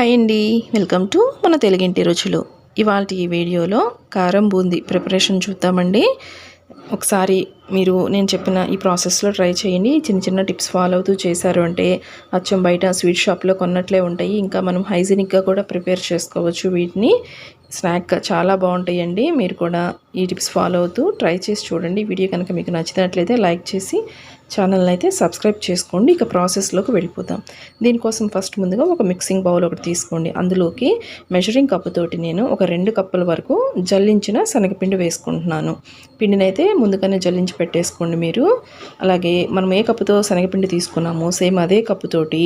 Hi అండి. Welcome to మన తెలుగింటి రుచులు. ఇవాళ ఈ వీడియోలో కారం బూంది ప్రిపరేషన్ చూద్దామండి. ఒకసారి మీరు నేను చెప్పిన ఈ ప్రాసెస్లో ట్రై చేయండి. చిన్న చిన్న టిప్స్ ఫాలో అవుతూ చేశారు అంటే అచ్చం బయట స్వీట్ షాప్లో కొన్నట్లే ఉంటాయి. ఇంకా మనం హైజీనిక్గా కూడా ప్రిపేర్ చేసుకోవచ్చు వీటిని. స్నాక్ చాలా బాగుంటాయండి. మీరు కూడా ఈ టిప్స్ ఫాలో అవుతూ ట్రై చేసి చూడండి. వీడియో కనుక మీకు నచ్చినట్లయితే లైక్ చేసి ఛానల్ని అయితే సబ్స్క్రైబ్ చేసుకోండి. ఇక ప్రాసెస్లోకి వెళ్ళిపోతాం దీనికోసం ఫస్ట్ ముందుగా ఒక మిక్సింగ్ బౌల్ ఒకటి తీసుకోండి. అందులోకి మెజరింగ్ కప్పుతోటి నేను ఒక రెండు కప్పుల వరకు జల్లించిన శనగపిండి వేసుకుంటున్నాను. పిండిని అయితే ముందుగానే జల్లించి పెట్టేసుకోండి మీరు. అలాగే మనం ఏ కప్పుతో శనగపిండి తీసుకున్నామో సేమ్ అదే కప్పుతోటి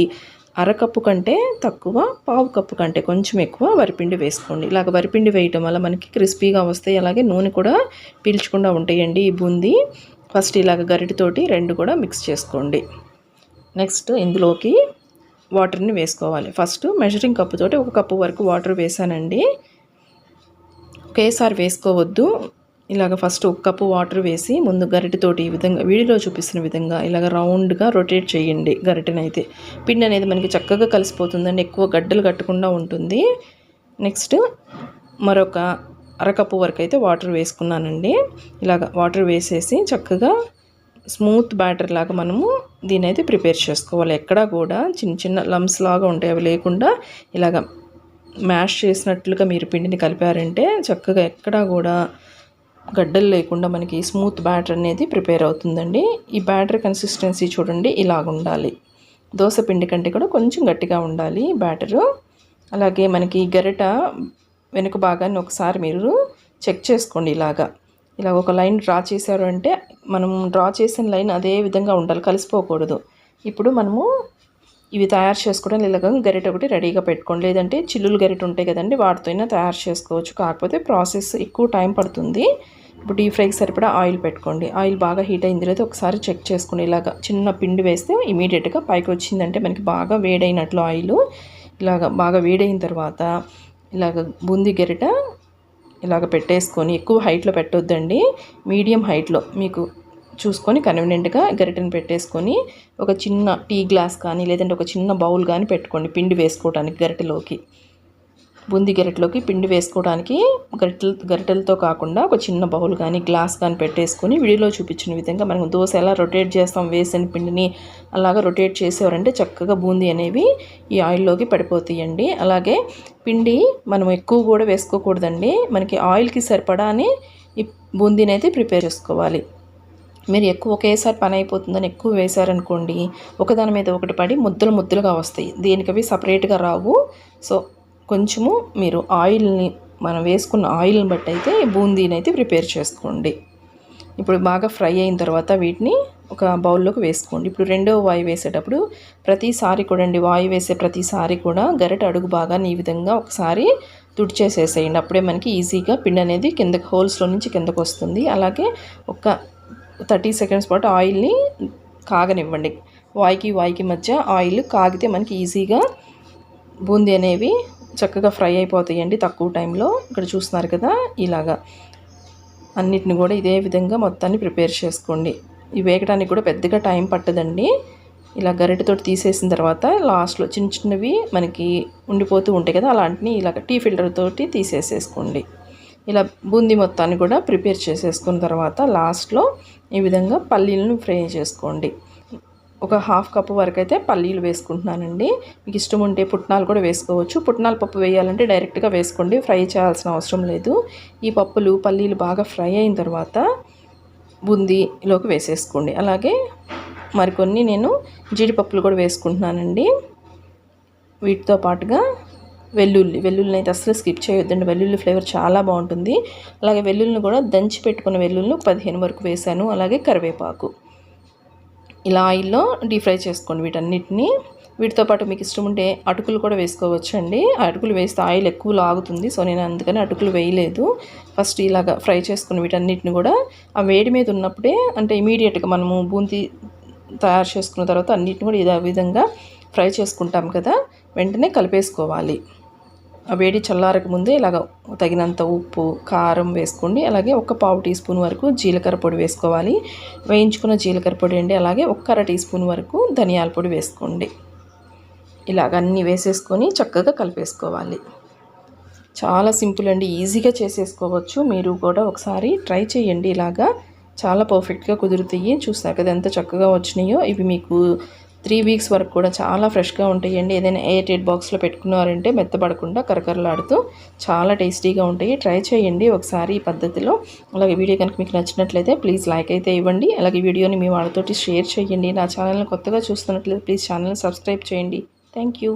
అరకప్పు కంటే తక్కువ పావు కప్పు కంటే కొంచెం ఎక్కువ వరిపిండి వేసుకోండి. ఇలాగ వరిపిండి వేయటం వల్ల మనకి క్రిస్పీగా వస్తాయి. అలాగే నూనె కూడా పీల్చకుండా ఉంటాయండి ఈ బూందీ. ఫస్ట్ ఇలాగ గరిటితోటి రెండు కూడా మిక్స్ చేసుకోండి. నెక్స్ట్ ఇందులోకి వాటర్ని వేసుకోవాలి. ఫస్ట్ మెజరింగ్ కప్పుతోటి ఒక కప్పు వరకు వాటర్ వేసానండి. ఒకేసారి వేసుకోవద్దు. ఇలాగ ఫస్ట్ ఒక కప్పు వాటర్ వేసి ముందు గరిటెతోటి ఈ విధంగా వీడియోలో చూపిస్తున్న విధంగా ఇలాగ రౌండ్గా రొటేట్ చేయండి గరిటెనైతే. పిండి అనేది మనకి చక్కగా కలిసిపోతుందండి ఎక్కువ గడ్డలు కట్టకుండా ఉంటుంది. నెక్స్ట్ మరొక అరకప్పు వరకు అయితే వాటర్ వేసుకున్నానండి. ఇలాగ వాటర్ వేసేసి చక్కగా స్మూత్ బ్యాటర్ లాగా మనము దీని అయితే ప్రిపేర్ చేసుకోవాలి. ఎక్కడా కూడా చిన్న చిన్న లమ్స్ లాగా ఉంటాయి అవి లేకుండా ఇలాగ మ్యాష్ చేసినట్లుగా మీరు పిండిని కలిపారంటే చక్కగా ఎక్కడా కూడా గడ్డలు లేకుండా మనకి స్మూత్ బ్యాటర్ అనేది ప్రిపేర్ అవుతుందండి. ఈ బ్యాటర్ కన్సిస్టెన్సీ చూడండి ఇలాగ ఉండాలి. దోశ పిండి కంటే కూడా కొంచెం గట్టిగా ఉండాలి బ్యాటరు. అలాగే మనకి గరిట వెనుక భాగాన్ని ఒకసారి మీరు చెక్ చేసుకోండి ఇలాగా. ఇలా ఒక లైన్ డ్రా చేశారు అంటే మనం డ్రా చేసిన లైన్ అదే విధంగా ఉండాలి కలిసిపోకూడదు. ఇప్పుడు మనము ఇవి తయారు చేసుకోవడం ఇలాగ గరిట ఒకటి రెడీగా పెట్టుకోండి. లేదంటే చిల్లులు గరిట ఉంటాయి కదండి వాటితో అయినా తయారు చేసుకోవచ్చు. కాకపోతే ప్రాసెస్ ఎక్కువ టైం పడుతుంది. ఇప్పుడు డీప్ ఫ్రైకి సరిపడా ఆయిల్ పెట్టుకోండి. ఆయిల్ బాగా హీట్ అయింది తర్వాత ఒకసారి చెక్ చేసుకోండి ఇలాగ చిన్న పిండి వేస్తే ఇమీడియట్గా పైకి వచ్చిందంటే మనకి బాగా వేడైనట్లు ఆయిల్ ఇలాగ బాగా వేడైన తర్వాత ఇలాగ బూందీ గరిట ఇలాగ పెట్టేసుకొని ఎక్కువ హైట్లో పెట్టొద్దండి. మీడియం హైట్లో మీకు చూసుకొని కన్వీనియంట్గా గరిటెను పెట్టేసుకొని ఒక చిన్న టీ గ్లాస్ కానీ లేదంటే ఒక చిన్న బౌల్ కానీ పెట్టుకోండి పిండి వేసుకోవడానికి గరిటెలోకి. బూంది గరిటెలోకి పిండి వేసుకోవడానికి గరిటెలు గరిటెలతో కాకుండా ఒక చిన్న బౌల్ కానీ గ్లాస్ కానీ పెట్టేసుకొని వీడియోలో చూపించిన విధంగా మనం దోశ ఎలా రొటేట్ చేస్తాం వేసిన పిండిని అలాగా రొటేట్ చేసేవారంటే చక్కగా బూందీ అనేవి ఈ ఆయిల్లోకి పడిపోతాయండి. అలాగే పిండి మనం ఎక్కువ కూడా వేసుకోకూడదండి. మనకి ఆయిల్కి సరిపడానే ఈ బూందీని అయితే ప్రిపేర్ చేసుకోవాలి. మీరు ఎక్కువ ఒకేసారి పని అయిపోతుందని ఎక్కువ వేశారనుకోండి ఒకదాని మీద ఒకటి పడి ముద్దలు ముద్దలుగా వస్తాయి. దీనికి అవి సపరేట్గా రావు. సో కొంచెము మీరు ఆయిల్ని మనం వేసుకున్న ఆయిల్ని బట్టి అయితే బూందీని అయితే ప్రిపేర్ చేసుకోండి. ఇప్పుడు బాగా ఫ్రై అయిన తర్వాత వీటిని ఒక బౌల్లోకి వేసుకోండి. ఇప్పుడు రెండో వాయు వేసేటప్పుడు ప్రతిసారి కూడా అండి వాయు వేసే ప్రతిసారి కూడా గరిట అడుగు భాగాన్ని ఈ విధంగా ఒకసారి తుడిచేసేసేయండి. అప్పుడే మనకి ఈజీగా పిండి అనేది కిందకి హోల్స్లో నుంచి కిందకు వస్తుంది. అలాగే ఒక థర్టీ సెకండ్స్ పాటు ఆయిల్ని కాగనివ్వండి. వాయికి వాయికి మధ్య ఆయిల్ కాగితే మనకి ఈజీగా బూందీ అనేవి చక్కగా ఫ్రై అయిపోతాయండి తక్కువ టైంలో. ఇక్కడ చూస్తున్నారు కదా ఇలాగా. అన్నిటిని కూడా ఇదే విధంగా మొత్తాన్ని ప్రిపేర్ చేసుకోండి. ఇవి వేగడానికి కూడా పెద్దగా టైం పట్టదండి. ఇలా గరిటెతో తీసేసిన తర్వాత లాస్ట్లో చిన్న చిన్నవి మనకి ఉండిపోతూ ఉంటాయి కదా అలాంటిని ఇలాగ టీ ఫిల్టర్ తోటి తీసేసేసుకోండి. ఇలా బూందీ మొత్తాన్ని కూడా ప్రిపేర్ చేసేసుకున్న తర్వాత లాస్ట్లో ఈ విధంగా పల్లీలను ఫ్రై చేసుకోండి. ఒక హాఫ్ కప్ వరకు అయితే పల్లీలు వేసుకుంటున్నానండి. మీకు ఇష్టం ఉంటే పుట్నాలు కూడా వేసుకోవచ్చు. పుట్నాల పప్పు వేయాలంటే డైరెక్ట్గా వేసుకోండి. ఫ్రై చేయాల్సిన అవసరం లేదు. ఈ పప్పులు పల్లీలు బాగా ఫ్రై అయిన తర్వాత బూందీలోకి వేసేసుకోండి. అలాగే మరికొన్ని నేను జీడిపప్పులు కూడా వేసుకుంటున్నానండి. వీటితో పాటుగా వెల్లుల్లి వెల్లుల్లిని అయితే అసలు స్కిప్ చేయొద్దండి. వెల్లుల్లి ఫ్లేవర్ చాలా బాగుంటుంది. అలాగే వెల్లుల్లిని కూడా దంచి పెట్టుకున్న వెల్లుల్లిని పదిహేను వరకు వేసాను. అలాగే కరివేపాకు. ఇలా ఆయిల్లో డీప్ ఫ్రై చేసుకోండి వీటన్నిటిని. వీటితో పాటు మీకు ఇష్టం ఉంటే అటుకులు కూడా వేసుకోవచ్చు అండి అటుకులు వేస్తే ఆయిల్ ఎక్కువ లాగుతుంది. సో నేను అందుకని అటుకులు వేయలేదు. ఫస్ట్ ఇలాగ ఫ్రై చేసుకుని వీటన్నిటిని కూడా ఆ వేడి మీద ఉన్నప్పుడే అంటే ఇమీడియట్గా మనము బూందీ తయారు చేసుకున్న తర్వాత అన్నిటిని కూడా ఇదే విధంగా ఫ్రై చేసుకుంటాం కదా. వెంటనే కలిపేసుకోవాలి. వేడి చల్లారక ముందే ఇలాగ తగినంత ఉప్పు కారం వేసుకోండి. అలాగే ఒక పావు టీ స్పూన్ వరకు జీలకర్ర పొడి వేసుకోవాలి. వేయించుకున్న జీలకర్ర పొడి అండి. అలాగే ఒక అర టీ స్పూన్ వరకు ధనియాల పొడి వేసుకోండి. ఇలాగ అన్నీ వేసేసుకొని చక్కగా కలిపేసుకోవాలి. చాలా సింపుల్ అండి. ఈజీగా చేసేసుకోవచ్చు. మీరు కూడా ఒకసారి ట్రై చేయండి. ఇలాగా చాలా పర్ఫెక్ట్గా కుదురుతాయి. చూస్తారు కదా ఎంత చక్కగా వచ్చినాయో. ఇవి మీకు త్రీ వీక్స్ వరకు కూడా చాలా ఫ్రెష్గా ఉంటాయండి. ఏదైనా ఎయిర్ టైట్ బాక్స్లో పెట్టుకున్నారంటే మెత్తపడకుండా కరకరలాడుతూ చాలా టేస్టీగా ఉంటాయి. ట్రై చేయండి ఒకసారి ఈ పద్ధతిలో. అలాగే వీడియో కనుక మీకు నచ్చినట్లయితే ప్లీజ్ లైక్ అయితే ఇవ్వండి. అలాగే వీడియోని మీ వాళ్ళతోటి షేర్ చేయండి. నా ఛానల్ని కొత్తగా చూస్తున్నట్లయితే ప్లీజ్ ఛానల్ని సబ్స్క్రైబ్ చేయండి. Thank you.